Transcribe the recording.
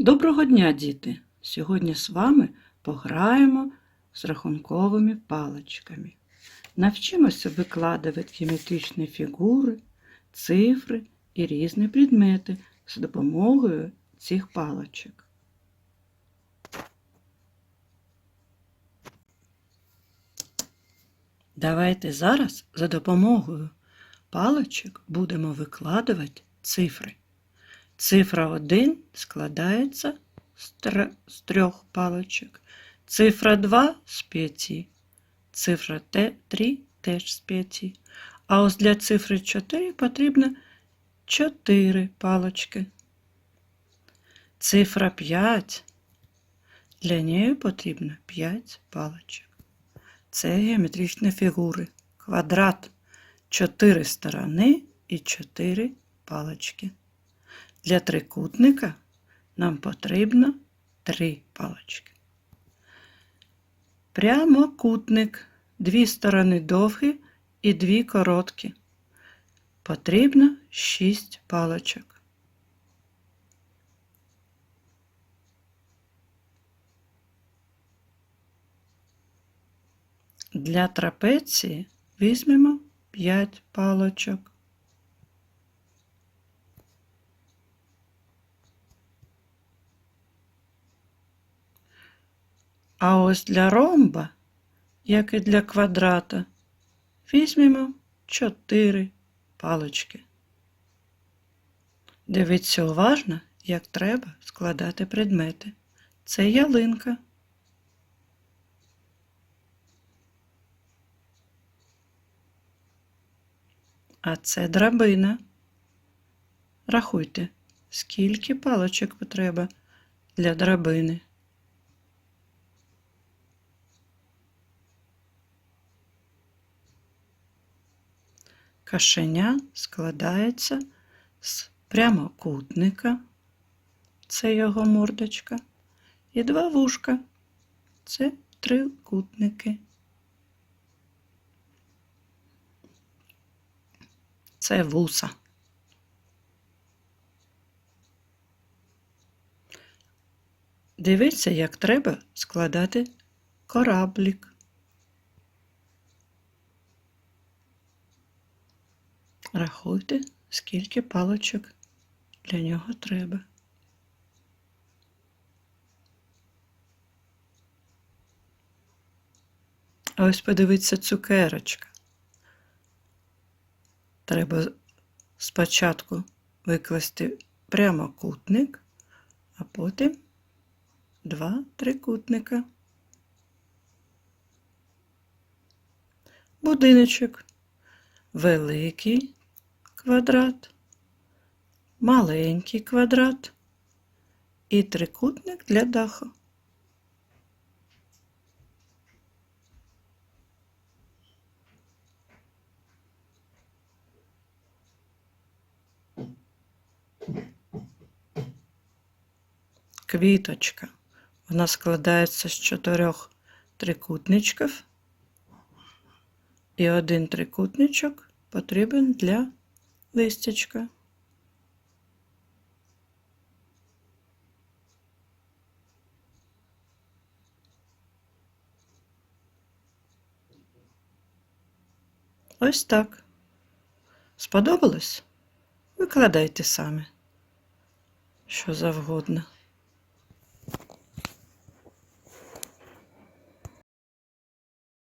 Доброго дня, діти! Сьогодні з вами пограємо з рахунковими паличками. Навчимося викладувати геометричні фігури, цифри і різні предмети з допомогою цих паличок. Давайте зараз за допомогою паличок будемо викладувати цифри. Цифра 1 складається з, трьох паличок. Цифра 2 з п'яти. Цифра 3 теж з п'яти. А ось для цифри 4 потрібно 4 палички. Цифра 5. Для неї потрібно 5 паличок. Це геометричні фігури. Квадрат 4 сторони і 4 палички. Для трикутника нам потрібно три палички. Прямокутник. Дві сторони довгі і дві короткі. Потрібно шість паличок. Для трапеції візьмемо 5 паличок. А ось для ромба, як і для квадрата, візьмемо 4 палички. Дивіться уважно, як треба складати предмети. Це ялинка. А це драбина. Рахуйте, скільки паличок треба для драбини. Кашеня складається з прямокутника, це його мордочка, і два вушка це трикутники. Це вуса. Дивіться, як треба складати кораблік. Рахуйте, скільки паличок для нього треба. Ось подивіться цукерочка. Треба спочатку викласти прямокутник, а потім два трикутника. Будиночок великий квадрат, маленький квадрат і трикутник для даху. Квіточка. Вона складається з чотирьох трикутничків. І один трикутничок потрібен для листячка. Ось так. Сподобалось? Викладайте саме, що завгодно.